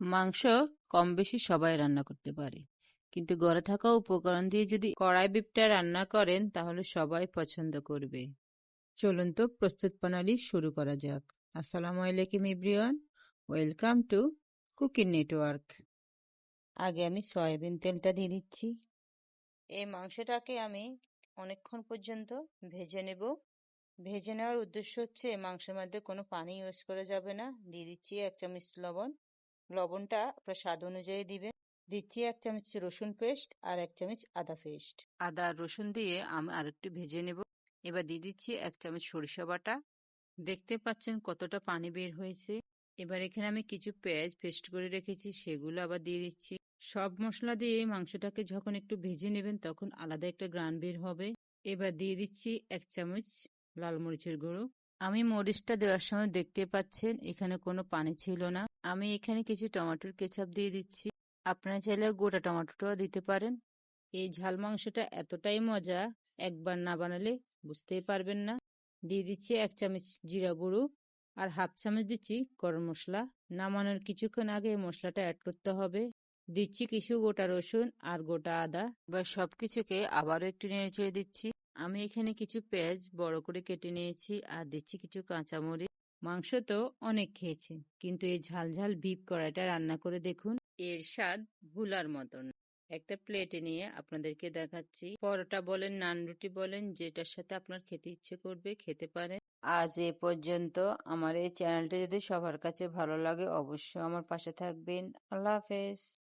মাংস কম বেশি সবাই রান্না করতে পারে। কিন্তু ঘরে থাকা উপকরণ দিয়ে যদি কড়াই বিপটা রান্না করেন, তাহলে সবাই পছন্দ করবে। চলুন তো প্রস্তুত প্রণালী শুরু করা যাক। আসসালামু আলাইকুম ইব্রিয়ান ওয়েলকাম টু কুকিং নেটওয়ার্ক। আগে আমি সয়াবিন তেলটা দিয়ে দিচ্ছি। এই মাংসটাকে আমি অনেকক্ষণ পর্যন্ত ভেজে নেব। ভেজে নেওয়ার উদ্দেশ্য হচ্ছে, মাংসের মধ্যে কোনো পানি ইউজ করা যাবে না। দিয়ে দিচ্ছি এক চামচ লবণ। লবণটা আপনার স্বাদ অনুযায়ী দিবেন। দিচ্ছি এক চামচ রসুন পেস্ট আর এক চামচ আদা পেস্ট। আদা আর রসুন দিয়ে আমি আরেকটু ভেজে নেব। এবার দিয়ে দিচ্ছি এক চামচ সরিষা বাটা। দেখতে পাচ্ছেন কতটা পানি বের হয়েছে। এবার এখানে আমি কিছু পেঁয়াজ পেস্ট করে রেখেছি, সেগুলো আবার দিয়ে দিচ্ছি। সব মশলা দিয়ে মাংসটাকে যখন একটু ভেজে নেবেন তখন আলাদা একটা গ্রান বের হবে। এবার দিয়ে দিচ্ছি এক চামচ লাল মরিচের গুঁড়ো। আমি মরিচটা দেওয়ার সময় দেখতে পাচ্ছেন এখানে কোনো পানি ছিল না। আমি এখানে কিছু টমেটোর কেচাপ দিয়ে দিচ্ছি। আপনারা চাইলে গোটা টমেটোটাও দিতে পারেন। এই ঝাল মাংসটা এতটাই মজা, একবার না বানালে বুঝতেই পারবেন না। দিয়ে দিচ্ছি এক চামচ জিরা গুঁড়ো আর হাফ চামচ দিচ্ছি গরম মশলা। নামানোর কিছুক্ষণ আগে মশলাটা অ্যাড করতে হবে। দিচ্ছি কিছু গোটা রসুন আর গোটা আদা। এবার সব কিছুকে আবারও একটু নেড়ে ছেড়ে দিচ্ছি। আমি এখানে কিছু পেঁয়াজ বড় করে কেটে নিয়েছি আর দিচ্ছি কিছু কাঁচামরিচ। মাংস তো অনেক খেয়েছেন কিন্তু এই ঝাল ঝাল বিপ কড়াইটা রান্না করে দেখুন, এর স্বাদ ভুলার মতন। একটা প্লেটে নিয়ে আপনাদেরকে দেখাচ্ছি। পরোটা বলেন, নান রুটি বলেন, যেটার সাথে আপনার খেতে ইচ্ছে করবে খেতে পারেন। আজ এ পর্যন্ত আমার এই চ্যানেলটি যদি সবার কাছে ভালো লাগে, অবশ্যই আমার পাশে থাকবেন। আল্লাহ হাফেজ।